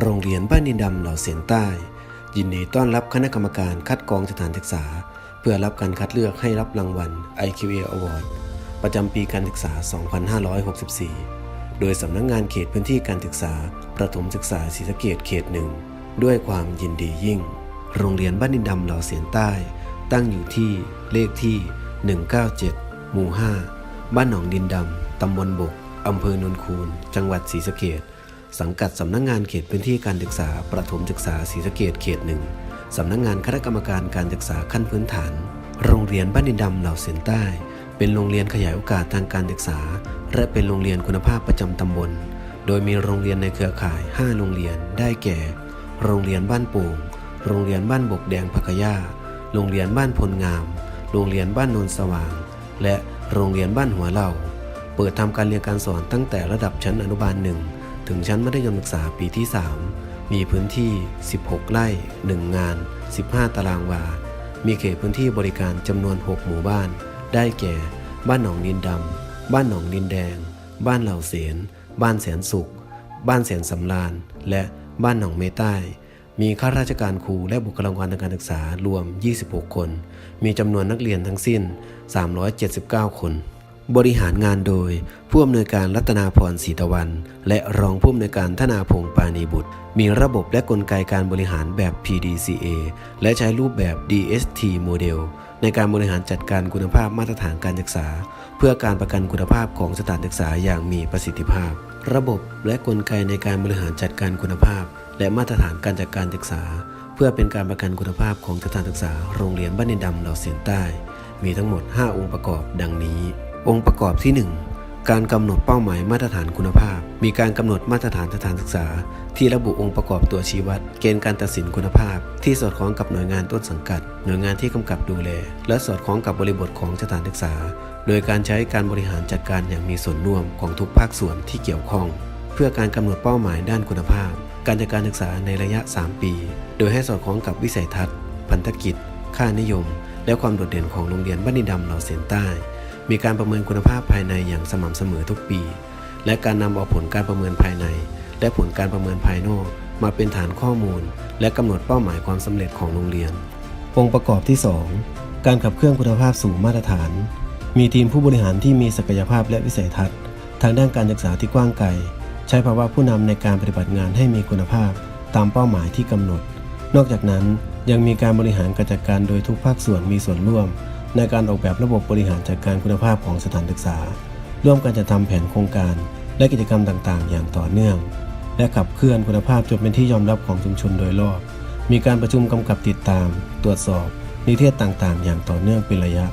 โรงเรียนบ้านดินดำเหล่าเสียนใต้ ยินดีต้อนรับคณะกรรมการคัดกรองสถานศึกษา เพื่อรับการคัดเลือกให้รับรางวัล IQA Award ประจำปีการศึกษา 2564 โดยสำนักงงานเขตพื้นที่การศึกษา ประถมศึกษาศรีสะเกดเขตหนึ่งด้วยความยินดียิ่ง โรงเรียนบ้านดินดำเหล่าเสียนใต้ ตั้งอยู่ที่เลขที่ 197 หมู่ 5 บ้านหนองดินดำ ตำบลบก อำเภอโนนคูน จังหวัดศรีสะเกด สังกัดสำนักงงานเขตพื้นที่การศึกษา ประถมศึกษาศรีสะเกดเขตหนึ่งสำนักงานคณะกรรมการการศึกษาขั้นพื้นฐาน โรงเรียนบ้านดินดำเหล่าเสียนใต้ เป็นโรงเรียนขยายโอกาสทางการศึกษา และเป็นโรงเรียนคุณภาพประจำตำบล โดยมีโรงเรียนในเครือข่าย 5 โรงเรียน ได้แก่ โรงเรียนบ้านป่งโรงเรียนบ้านบกแดงพักยาโรงเรียนบ้านพลงาม โรงเรียนบ้านนนสว่าง และโรงเรียนบ้านหัวเหล่า เปิดทำการเรียนการสอนตั้งแต่ระดับชั้นอนุบาลหนึ่ง ถึงชั้นมัธยมศึกษาปีที่ 3 มีพื้นที่ 16 ไร่ 1 งาน 15 ตารางวา มีเขตพื้นที่บริการจำนวน 6 หมู่บ้าน ได้แก่ บ้านหนองดินดำ บ้านหนองดินแดง บ้านเหล่าเสน บ้านแสนสุข บ้านแสนสำราญและบ้านหนองเมใต้ มีข้าราชการครูและบุคลากรทางการศึกษารวม 26 คน มีจำนวนนักเรียนทั้งสิ้น 379 คน บริหารงานโดย ผู้อำนวยการรัตนาพรศรีตะวัน และรองผู้อำนวยการธนาพงษ์ปานีบุตร มีระบบและกลไกการบริหารแบบ PDCA และใช้รูปแบบ DST โมเดลในการบริหารจัดการคุณภาพมาตรฐานการศึกษา เพื่อการประกันคุณภาพของสถานศึกษาอย่างมีประสิทธิภาพ ระบบและกลไกในการบริหารจัดการคุณภาพ และมาตรฐานการจัดการศึกษา เพื่อเป็นการประกันคุณภาพของสถานศึกษาโรงเรียนบ้านดินดำเหล่าเสียนใต้ มีทั้งหมด 5 องค์ประกอบดังนี้ องค์ประกอบที่ 1 การกำหนดเป้าหมายมาตรฐานคุณภาพ มีการกำหนดมาตรฐานสถานศึกษา ที่ระบุองค์ประกอบตัวชี้วัด เกณฑ์การตัดสินคุณภาพ ที่สอดคล้องกับหน่วยงานต้นสังกัด หน่วยงานที่กำกับดูแล และสอดคล้องกับบริบทของสถานศึกษา โดยการใช้การบริหารจัดการอย่างมีส่วนร่วมของทุกภาคส่วนที่เกี่ยวข้อง เพื่อการกำหนดเป้าหมายด้านคุณภาพ การจัดการศึกษาในระยะ 3 ปี โดยให้สอดคล้องกับวิสัยทัศน์ พันธกิจ ค่านิยม และความโดดเด่นของโรงเรียนบ้านดินดำเหล่าเสียนใต้ มีการประเมินคุณภาพภายในอย่างสม่ำเสมอทุกปี และการนำเอาผลการประเมินภายใน และผลการประเมินภายนอก มาเป็นฐานข้อมูล และกำหนดเป้าหมายความสำเร็จของโรงเรียน องค์ประกอบที่ 2 การขับเคลื่อนคุณภาพสู่มาตรฐาน มีทีมผู้บริหารที่มีศักยภาพและวิสัยทัศน์ ทางด้านการศึกษาที่กว้างไกลใช้ภาวะผู้นำในการปฏิบัติงานให้มีคุณภาพ ตามเป้าหมายที่กำหนด นอกจากนั้นยังมีการบริหารการจัดการโดยทุกภาคส่วนมีส่วนร่วม ในการออกแบบระบบบริหารจัดการคุณภาพของสถานศึกษา ร่วมกันจะทำแผนโครงการ และกิจกรรมต่างๆ อย่างต่อเนื่อง และขับเคลื่อนคุณภาพจนเป็นที่ยอมรับของชุมชนโดยรอบ มีการประชุมกำกับติดตาม ตรวจสอบ นิเทศต่างๆ อย่างต่อเนื่องเป็นระยะ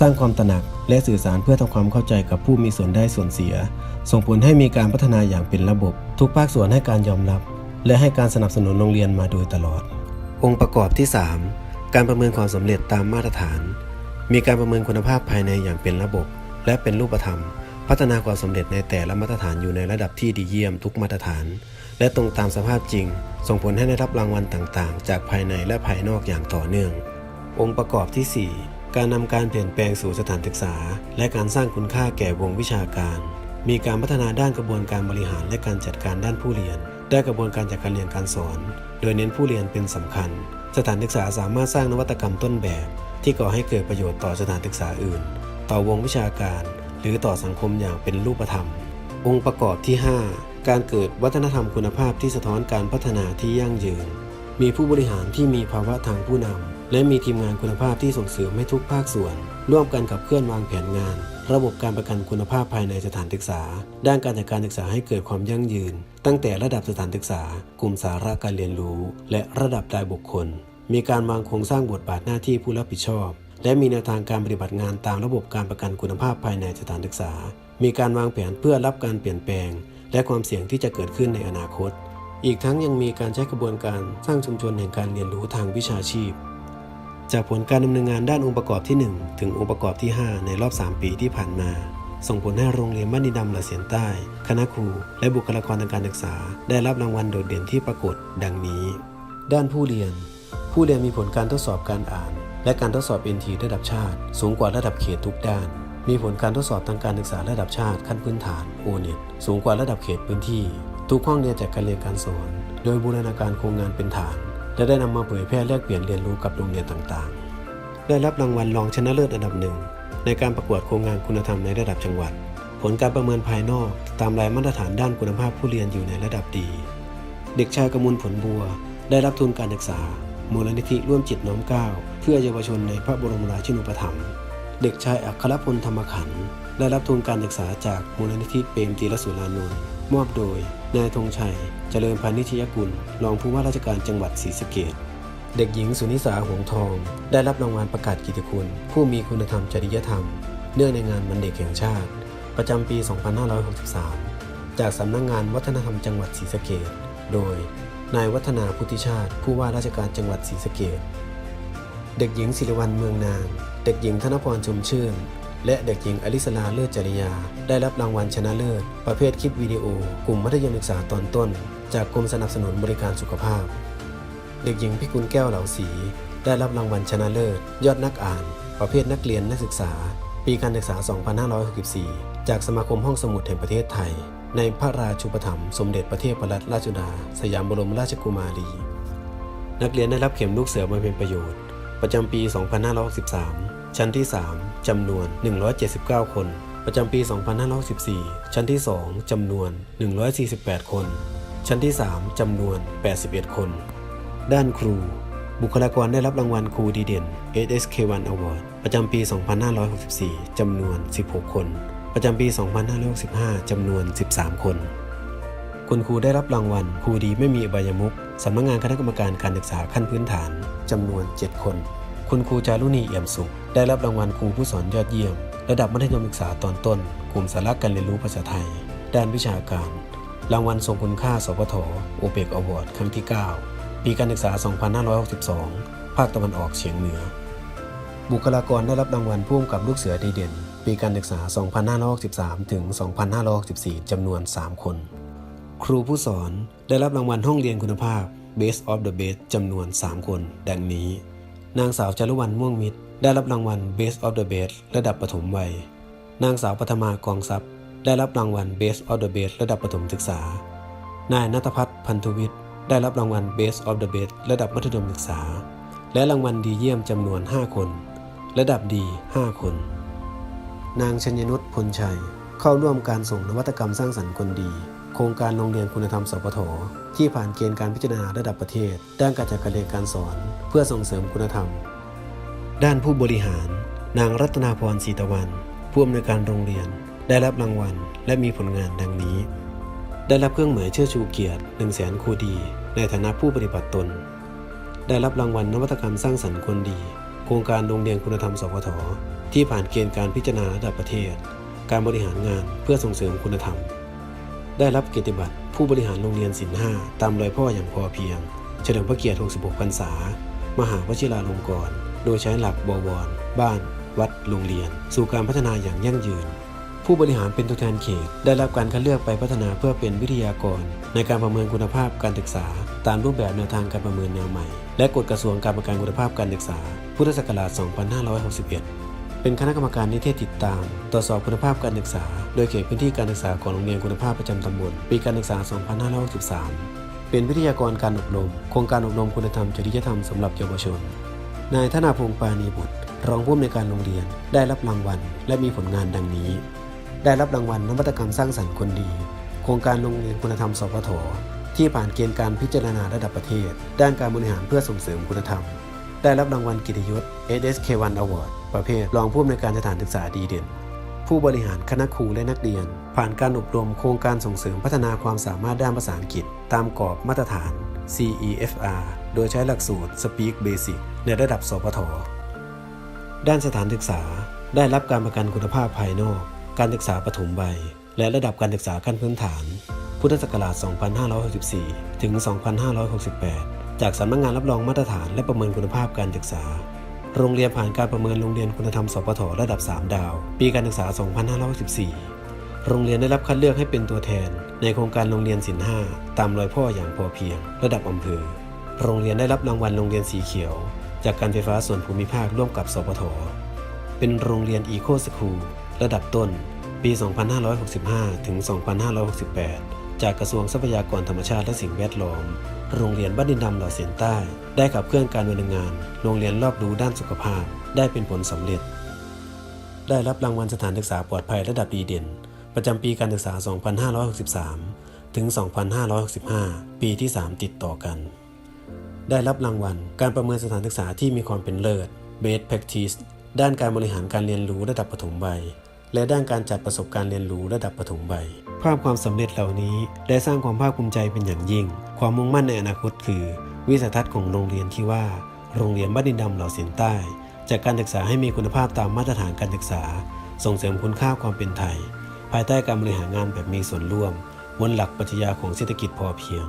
สร้างความตระหนักและสื่อสารเพื่อทำความเข้าใจกับผู้มีส่วนได้ส่วนเสีย ส่งผลให้มีการพัฒนาอย่างเป็นระบบ ทุกภาคส่วนให้การยอมรับ และให้การสนับสนุนโรงเรียนมาโดยตลอด องค์ประกอบที่ 3 การประเมินความสำเร็จตามมาตรฐาน มีการประเมินคุณภาพภายในอย่างเป็นระบบ และเป็นรูปธรรม พัฒนาความสำเร็จในแต่ละมาตรฐานอยู่ในระดับที่ดีเยี่ยมทุกมาตรฐาน และตรงตามสภาพจริง ส่งผลให้ได้รับรางวัลต่างๆ จากภายในและภายนอกอย่างต่อเนื่อง องค์ประกอบที่ 4 การนำการเปลี่ยนแปลงสู่สถานศึกษา และการสร้างคุณค่าแก่วงวิชาการ มีการพัฒนาด้านกระบวนการบริหารและการจัดการด้านผู้เรียนได้กระบวนการจัดการเรียนการสอน โดยเน้นผู้เรียนเป็นสำคัญ สถานศึกษาสามารถสร้างนวัตกรรมต้นแบบ ที่ก่อให้เกิดประโยชน์ต่อสถานศึกษาอื่น ต่อวงวิชาการ หรือต่อสังคมอย่างเป็นรูปธรรม องค์ประกอบที่ 5 การเกิดวัฒนธรรมคุณภาพที่สะท้อนการพัฒนาที่ยั่งยืน มีผู้บริหารที่มีภาวะทางผู้นำและมีทีมงานคุณภาพที่ส่งเสริมให้ทุกภาคส่วน ร่วมกันขับเคลื่อนวางแผนงาน ระบบการประกันคุณภาพภายในสถานศึกษา ด้านการจัดการศึกษาให้เกิดความยั่งยืน ตั้งแต่ระดับสถานศึกษา กลุ่มสาระการเรียนรู้ และระดับรายบุคคล มีการวางโครงสร้างบทบาทหน้าที่ผู้รับผิดชอบ และมีแนวทางการปฏิบัติงานตามระบบการประกันคุณภาพภายในสถานศึกษา มีการวางแผนเพื่อรับการเปลี่ยนแปลง และความเสี่ยงที่จะเกิดขึ้นในอนาคต อีกทั้งยังมีการใช้กระบวนการสร้างชุมชนแห่งการเรียนรู้ทางวิชาชีพ จากผลการดำเนินงานด้านองค์ประกอบที่ 1 ถึงองค์ประกอบที่ 5 ในรอบ 3 ปีที่ผ่านมาส่งผลให้โรงเรียนบ้านดินดำละเสียนใต้ คณะครู และบุคลากรทางการศึกษา ได้รับรางวัลโดดเด่นที่ปรากฏ ดังนี้ ด้านผู้เรียน ผู้เรียนมีผลการทดสอบการอ่าน และการทดสอบ NT ระดับชาติ สูงกว่าระดับเขตทุกด้าน มีผลการทดสอบทางการศึกษาระดับชาติขั้นพื้นฐาน o n e t สูงกว่าระดับเขตพื้นที่ ทุกห้องเรียนจากการเรียนการสอน โดยบูรณาการโครงงานเป็นฐาน และได้นำมาเผยแพร่แลกเปลี่ยนเรียนรู้กับโรงเรียนต่างๆ ได้รับรางวัลรองชนะเลิศอันดับหนึ่งในการประกวดโครงงานคุณธรรมในระดับจังหวัด ผลการประเมินภายนอกตามรายมาตรฐานด้านคุณภาพผู้เรียนอยู่ในระดับดี เด็กชายกมลผลบัว ได้รับทุนการศึกษา มูลนิธิร่วมจิตน้อมเกล้าเพื่อเยาวชนในพระบรมราชินูปถัมภ์เด็กชายอัครพลธรรมขันธ์ได้รับทุนการศึกษาจากมูลนิธิเปรมจีรสุรานนท์มอบโดย นายธงชัย เจริญพานิชยกุล รองผู้ว่าราชการจังหวัดศรีสะเกษเด็กหญิงสุนิสาหงทอง ได้รับรางวัลประกาศกิตติคุณ ผู้มีคุณธรรมจริยธรรม เนื่องในงานวันเด็กแห่งชาติ ประจำปี 2563 จากสำนักงงานวัฒนธรรมจังหวัดศรีสะเกษโดย นายวัฒนาพุทธิชาติ ผู้ว่าราชการจังหวัดศรีสะเกษเด็กหญิงศิริวัลเมืองนาง เด็กหญิงธนพรชมชื่น และเด็กหญิงอลิสลาเลิศจริยา ได้รับรางวัลชนะเลิศ ประเภทคลิปวิดีโอ กลุ่มมัธยมศึกษาตอนต้น จากกรมสนับสนุนบริการสุขภาพ เด็กหญิงพิกุลแก้วเหลาศรีได้รับรางวัลชนะเลิศ ยอดนักอ่าน ประเภทนักเรียนนักศึกษา ปีการศึกษา 2564 จากสมาคมห้องสมุดแห่งประเทศไทย ในพระราชูปถัมภ์สมเด็จพระเทพรัตนราชสุดาสยามบรมราชกุมารี นักเรียนได้รับเข็มลูกเสือมาเป็นประโยชน์ ประจำปี 2563 ชั้นที่ 3 จำนวน 179 คน ประจำปี 2564 ชั้นที่ 2 จำนวน 148 คน ชั้นที่ 3 จำนวน 81 คน ด้านครู บุคลากรได้รับรางวัลครูดีเด่น SSK1 Award ประจำปี 2564 จำนวน 16 คน ประจำปี 2565 จำนวน 13 คน คุณครูได้รับรางวัลครูดีไม่มีอบายมุขสำนักงานคณะกรรมการการศึกษาขั้นพื้นฐานจำนวน 7 คน คุณครูจารุณีเอี่ยมสุข ได้รับรางวัลครูผู้สอนยอดเยี่ยม ระดับมัธยมศึกษาตอนต้น กลุ่มสาระการเรียนรู้ภาษาไทย ด้านวิชาการ รางวัลทรงคุณค่า สพทโอเปกอวอร์ดครั้งที่ 9 ปีการศึกษา 2562 ภาคตะวันออกเฉียงเหนือ บุคลากรได้รับรางวัลผู้กำกับลูกเสือดีเด่น ปีการศึกษา 2563 ถึง 2564 จำนวน 3 คน ครูผู้สอนได้รับรางวัลห้องเรียนคุณภาพ Best of the Best จำนวน 3 คน ดังนี้ นางสาวจารุวรรณม่วงมิตร ได้รับรางวัล Best of the Best ระดับประถมวัย นางสาวปฐมากองทรัพย์ ได้รับรางวัล Best of the Best ระดับประถมศึกษา นายนัทพัฒน์พันธวิทย์ได้รับรางวัล Best of the Best ระดับมัธยมศึกษา และรางวัลดีเยี่ยมจำนวน 5 คน ระดับดี 5 คน นางชัญญนุชพลชัย เข้าร่วมการส่งนวัตกรรมสร้างสรรค์คนดี โครงการโรงเรียนคุณธรรมสปทที่ผ่านเกณฑ์การพิจารณาระดับประเทศ ด้านการจัดการเรียนการสอน เพื่อส่งเสริมคุณธรรม ด้านผู้บริหาร นางรัตนาพรศรีตะวัน ผู้อำนวยการโรงเรียน ได้รับรางวัล และมีผลงานดังนี้ ได้รับเครื่องหมายเชิดชูเกียรติ1 0 0 0 0แสนครูดี ในฐานะผู้ปฏิบัติตน ได้รับรางวัลนวัตกรรมสร้างสรรค์คนดี โครงการโรงเรียนคุณธรรมสพท ที่ผ่านเกณฑ์การพิจารณาระดับประเทศ การบริหารงานเพื่อส่งเสริมคุณธรรม ได้รับเกียรติบัตรผู้บริหารโรงเรียนศิลห้าตามรอยพ่ออย่างพอเพียง เฉลิมพระเกียรติ 66 พรรษา มหาวชิราลงกรณ์ โดยใช้หลักบวร บ้าน วัด โรงเรียน สู่การพัฒนาอย่างยั่งยืน ผู้บริหารเป็นตัวแทนเขต ได้รับการคัดเลือกไปพัฒนาเพื่อเป็นวิทยากร ในการประเมินคุณภาพการศึกษา ตามรูปแบบแนวทางการประเมินแนวใหม่ และกฎกระทรวงการประกันคุณภาพการศึกษา พุทธศักราช 2561 เป็นคณะกรรมการนิเทศติดตาม ตรวจสอบคุณภาพการศึกษา โดยเขตพื้นที่การศึกษาของโรงเรียนคุณภาพประจำตำบลปีการศึกษา 2563 เป็นวิทยากรการอบรม โครงการอบรมคุณธรรมจริยธรรมสำหรับเยาวชน นายธนาพงษ์ปานีบุตร รองผู้อำนวยการโรงเรียน ได้รับรางวัล และมีผลงานดังนี้ ได้รับรางวัลนวัตกรรมสร้างสรรค์คนดี โครงการโรงเรียนคุณธรรมสพทที่ผ่านเกณฑ์การพิจารณาระดับประเทศ ด้านการบริหารเพื่อส่งเสริมคุณธรรม ได้รับรางวัลกิตยศ SSK1 Award ประเภท รองผู้อำนวยการสถานศึกษาดีเด่น ผู้บริหารคณะครูและนักเรียน ผ่านการอบรมโครงการส่งเสริมพัฒนาความสามารถด้านภาษาอังกฤษ ตามกรอบมาตรฐาน CEFR โดยใช้หลักสูตร Speak Basic ในระดับ สพท ด้านสถานศึกษาได้รับการประกันคุณภาพภายนอก การศึกษาปฐมวัย และระดับการศึกษาขั้นพื้นฐาน พุทธศักราช 2564 ถึง 2568 จากสำนักงงานรับรองมาตรฐานและประเมินคุณภาพการศึกษา โรงเรียนผ่านการประเมินโรงเรียนคุณธรรมสปทระดับ 3 ดาว ปีการศึกษา 2564โรงเรียนได้รับคัดเลือกให้เป็นตัวแทน ในโครงการโรงเรียนศิลห้าตามรอยพ่ออย่างพอเพียง ระดับอำเภอ โรงเรียนได้รับรางวัลโรงเรียนสีเขียว จากการไฟฟ้าส่วนภูมิภาคร่วมกับ สปท เป็นโรงเรียนอีโคสคูลระดับต้น ปี 2565 ถึง 2568 จากกระทรวงทรัพยากรธรรมชาติและสิ่งแวดล้อม โรงเรียนบ้านดินดำหล่าเสียนใต้ ได้ขับเคลื่อนการดำเนินงาน โรงเรียนรอบรู้ด้านสุขภาพ ได้เป็นผลสำเร็จ ได้รับรางวัลสถานศึกษาปลอดภัยระดับดีเด่น ประจำปีการศึกษา 2563 ถึง 2565 ปีที่ 3 ติดต่อกัน ได้รับรางวัลการประเมินสถานศึกษาที่มีความเป็นเลิศ Best Practice ด้านการบริหารการเรียนรู้ระดับปฐมวัยและด้านการจัดประสบการณ์เรียนรู้ระดับปฐมวัย ภาพความสำเร็จเหล่านี้ได้สร้างความภาคภูมิใจเป็นอย่างยิ่ง ความมุ่งมั่นในอนาคตคือ วิสัยทัศน์ของโรงเรียนที่ว่า โรงเรียนบ้านดินดำเหล่าเสียนใต้ จากการศึกษาให้มีคุณภาพตามมาตรฐานการศึกษา ส่งเสริมคุณค่าความเป็นไทย ภายใต้การบริหารงานแบบมีส่วนร่วมบนหลักปรัชญาของเศรษฐกิจพอเพียง